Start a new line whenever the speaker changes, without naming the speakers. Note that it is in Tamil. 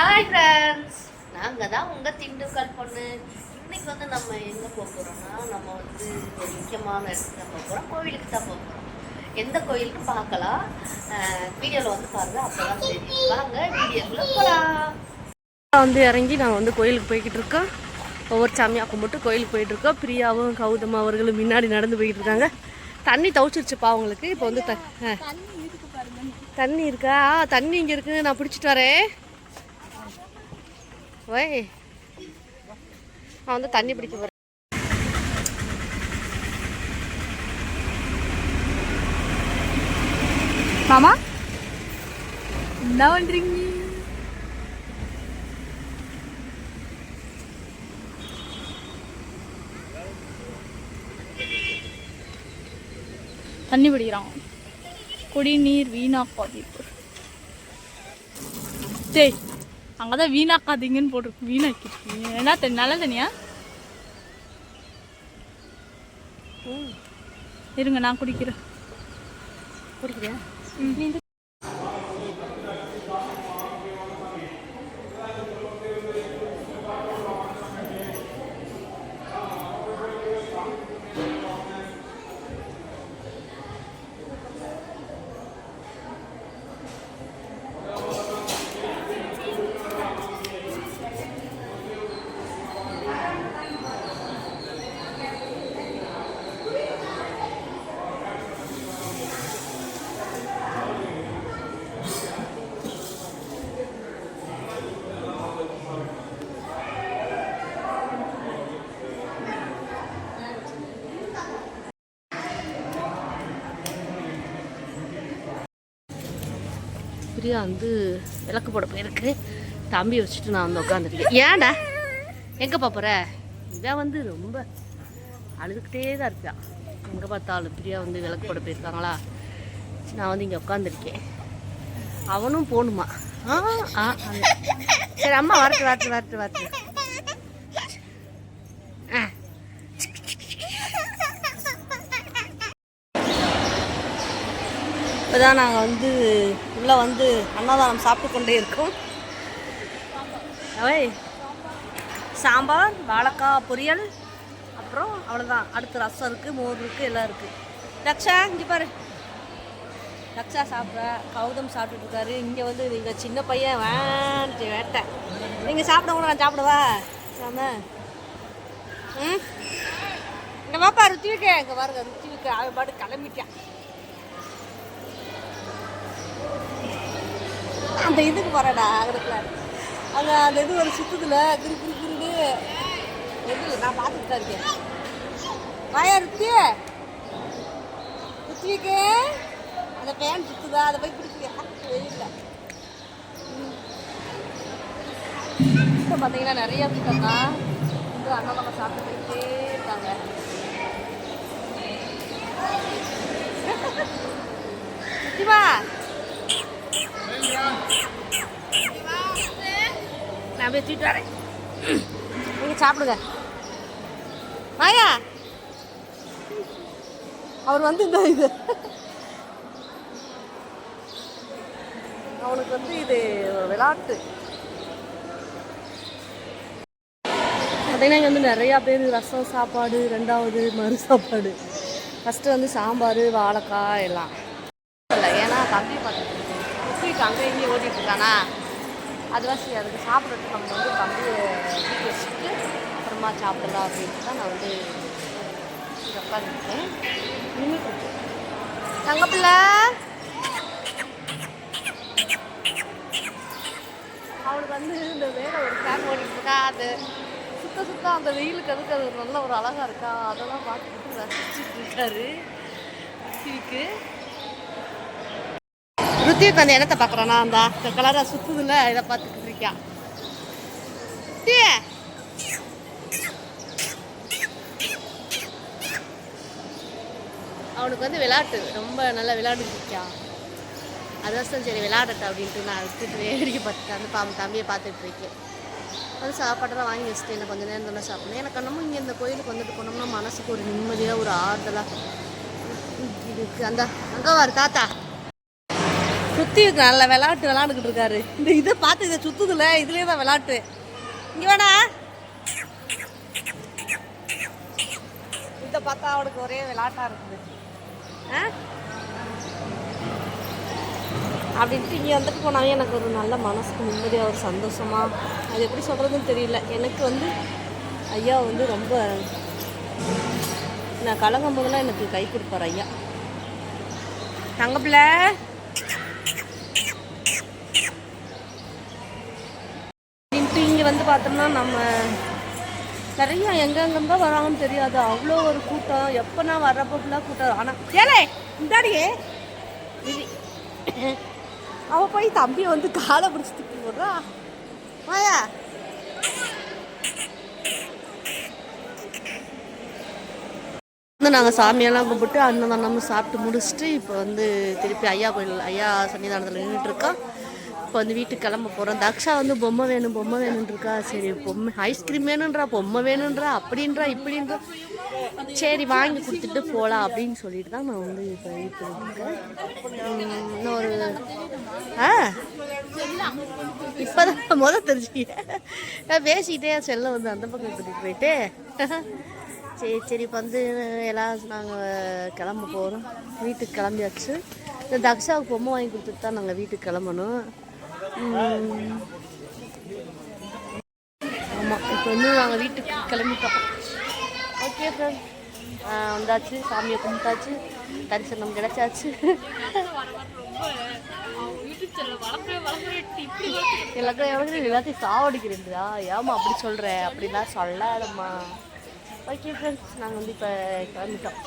ஹாய் ஃப்ரெண்ட்ஸ் நாங்கள் தான் உங்கள் திண்டுக்கல் பொண்ணு. இன்னைக்கு வந்து நம்ம எங்கே போக போகிறோம்னா நம்ம வந்து ஒரு முக்கியமான இடத்துக்கு தான் போக போகிறோம் கோவிலுக்கு தான் போக போகிறோம் எந்த கோயிலுன்னு பார்க்கலாம். வீடியோவில் வந்து பாருங்கள் அப்போ தான் தெரியும். வாங்க வீடியோக்குள்ளே போகலாம்
வந்து இறங்கி நான் வந்து கோயிலுக்கு போய்கிட்டு இருக்கோம் ஒவ்வொரு சாமியாக கும்பிட்டு கோயிலுக்கு போயிட்டு இருக்கோம். பிரியாவும் கௌதம் அவர்களும் முன்னாடி நடந்து போய்கிட்டு இருக்காங்க. தண்ணி தவிச்சிருச்சுப்பா அவங்களுக்கு. இப்போ வந்து த. தண்ணி இருக்கா? தண்ணி இங்கே இருக்குன்னு நான் பிடிச்சிட்டு வரேன். ஓய். நான் வந்து தண்ணி பிடிக்க போகிறேன்
மாமா? என்ன பண்ணுறீங்க தண்ணி பிடிக்கிறான். குடிநீர் வீணாக்காதீர்கள் டேய் அங்கதான் வீணாக்காதீங்கன்னு போட்டிருக்கு வீணாக்கிருக்கீங்க என்ன தண்ணி நல்ல தண்ணியா இருங்க நான் குடிக்கிறேன்.
பிடிக்கிறியா பிரியா வந்து விளக்கு போட போயிருக்கு. தம்பி வச்சுட்டு நான் வந்து உட்காந்துருக்கேன் ஏன்டா? எங்கே பார்ப்புற இதான் வந்து ரொம்ப அழுதுகிட்டே தான் இருப்பான் எங்கே பார்த்தாலும் பிரியா வந்து விளக்கு போட போயிருக்காங்களா? நான் வந்து இங்கே உட்காந்துருக்கேன் அவனும் போகணுமா ஆ ஆ. சரி அம்மா வரட்டு வரட்டு வரட்டு வரட்டு. இப்போதான் நாங்கள் வந்து உள்ளே வந்து அன்னதானம் சாப்பிட்டு கொண்டே இருக்கோம். அவை சாம்பார் வாழைக்காய் பொரியல் அப்புறம் அவ்வளோதான் அடுத்து ரசம் இருக்குது மோர் இருக்குது எல்லாம் இருக்குது ரக்ஷா இங்கே பாரு. ரக்ஷா சாப்பிட்ற. கௌதம் சாப்பிட்டுட்டு இருக்காரு. இங்கே வந்து எங்கள் சின்ன பையன் வேண்டி வேட்டை. நீங்கள் சாப்பிட கூட நான் சாப்பிடுவா? சாம. ம்? இங்கே ருத்தி ருத்திவிக்க இங்கே பாருங்க ருத்திவிக்க அவன் பாட்டு கிளம்பிட்டேன் அந்த இதுக்கு போறடா அங்கடக்குல அங்கே அந்த இது ஒரு சுத்துதுல கிரு கிரு கிருன்னு. எது நான் பார்த்துட்டு தான் இருக்கேன். வாயா ருத்தி அந்த பேன் சுத்துதா? அதை போய் பிடிச்சியா வெயில்ல இப்போ பார்த்தீங்கன்னா நிறைய கூட்டம் தான் வந்து அண்ணன் சாப்பிட்டு போயிட்டே இருக்காங்க. ருத்திமா நான் போய் தூக்கிட்டு வரேன். நீங்கள் சாப்பிடுங்க. மாயா! அவர் வந்து இந்த இது. அவனுக்கு வந்து இது விளையாட்டு பார்த்தீங்கன்னா இங்கே வந்து நிறையா பேர் ரசம் சாப்பாடு ரெண்டாவது மறு சாப்பாடு. ஃபஸ்ட்டு வந்து சாம்பார் வாழைக்காய் எல்லாம். இல்லை ஏன்னா தம்பி பார்த்துட்டு அங்கே இங்கேயும் ஓட்டிட்டு இருக்கானா? அதுவாசி அதுக்கு சாப்பிட்றதுக்கு நம்ம வந்து தம்பியை வீட்டு வச்சுட்டு அப்புறமா சாப்பிடலாம் அப்படின்ட்டு தான் நான் வந்து இங்கே உட்காந்துருக்கேன். நின்றுட்டு தங்கப்பிள்ள அவனுக்கு வந்து இந்த வேலை ஒரு ஃபேன் ஓடிட்டு இருக்கா. அது சுத்த சுத்த அந்த வெயிலுக்கு அதுக்கு அது நல்ல ஒரு அழகா இருக்கா. அதெல்லாம் பார்த்துக்கிட்டு ரசிச்சுட்டு இருக்காரு. ருத்திக்கு ருத்திக்கு அந்த இடத்த பார்க்குறானா அந்த கலராக சுற்றுதுல இதை பார்த்துக்கிட்டு இருக்கியா? ருத்தி, அவனுக்கு வந்து விளையாட்டு ரொம்ப நல்லா விளையாடிட்டு இருக்கான் அதான் சரி விளையாடட்ட அப்படின்ட்டு நான் விட்டுட்டு வேடிக்கை பார்த்துட்டு அந்த பாம்பு தம்பியை பார்த்துட்டு இருக்கேன். அது சாப்பாடெல்லாம் வாங்கி வச்சுட்டு என்ன கொஞ்சம் நேரம் தானே சாப்பிடணும். எனக்கு நம்ம இங்கே இந்த கோயிலுக்கு வந்துட்டு போனோம்னா மனசுக்கு ஒரு நிம்மதியாக ஒரு ஆறுதலாக இருக்கு. அந்த அங்கே வார் தாத்தா. சுற்றி நல்ல விளாட்டு விளாண்டுக்கிட்டு இருக்காரு. இந்த இதை பார்த்து இதை சுற்றுதுல இதுலேயே தான் விளாட்டு இங்கே வேணா இதை பார்த்தா அவனுக்கு ஒரே விளாட்டா இருக்குது. ஆ? அப்படின்ட்டு இங்கே வந்துட்டு போனாவே எனக்கு ஒரு நல்ல மனசுக்கு நிம்மதியாக ஒரு சந்தோஷமா. அது எப்படி சொல்கிறதுன்னு தெரியல. எனக்கு வந்து ஐயா வந்து ரொம்ப நான் கலங்கும் போதெல்லாம் எனக்கு கை கொடுப்பார் ஐயா. தங்கப்பிள்ள அப்படின்ட்டு இங்கே வந்து பார்த்தோம்னா நம்ம நிறைய எங்கெங்கெங்க வராங்கன்னு தெரியாது. அவ்வளோ ஒரு கூட்டம். எப்போனா வர்றப்போ ஃபுல்லாக கூட்டம். ஆனால் ஏலே இந்தாடியே இது போய் தம்பியை வந்து காலை பிடிச்சி தூக்கி போடுறா. மாயா வந்து நாங்கள் சாமியெல்லாம் கும்பிட்டு அன்னதானமும் சாப்பிட்டு முடிச்சுட்டு இப்போ வந்து திருப்பி ஐயா கோயில் ஐயா சன்னிதானத்தில் நின்றுட்டு இருக்கோம். இப்போ வந்து வீட்டுக்கு கிளம்ப போகிறோம் தக்ஷா வந்து பொம்மை வேணும் பொம்மை வேணும்னு சரி பொம்மை ஐஸ்கிரீம் வேணுன்றா பொம்மை வேணுன்றா அப்படின்றா இப்படின்றா. சரி வாங்கி கொடுத்துட்டு போகலாம் அப்படின்னு சொல்லிட்டு தான் நான் வந்து இப்போ வீட்டில் இருக்கேன் ஆ? இப்போதான் தான் மொதல் நான் பேசிக்கிட்டே செல்லை வந்து அந்த பக்கம் கூட்டிகிட்டு போயிட்டு. சரி சரி இப்போ வந்து எல்லாம் நாங்கள் கிளம்ப போகிறோம் வீட்டுக்கு கிளம்பியாச்சு. இந்த தக்ஷாவுக்கு பொம்மை வாங்கி கொடுத்துட்டு தான் நாங்கள் வீட்டுக்கு கிளம்பணும். ஆமாம் இப்போ வந்து நாங்கள் வீட்டுக்கு கிளம்பிட்டோம். ஓகே ஃப்ரெண்ட் வந்தாச்சு. சாமியை கும்பிட்டாச்சு. தரிசனம் கிடைச்சாச்சு. எல்லாத்தையும் எல்லாத்தையும் எல்லாத்தையும் சாவடிக்கிறீங்களா? ஏமா அப்படி சொல்கிற அப்படிலாம் சொல்லாதம்மா. ஓகே ஃப்ரெண்ட்ஸ் நாங்கள் வந்து இப்போ கிளம்பிட்டோம்.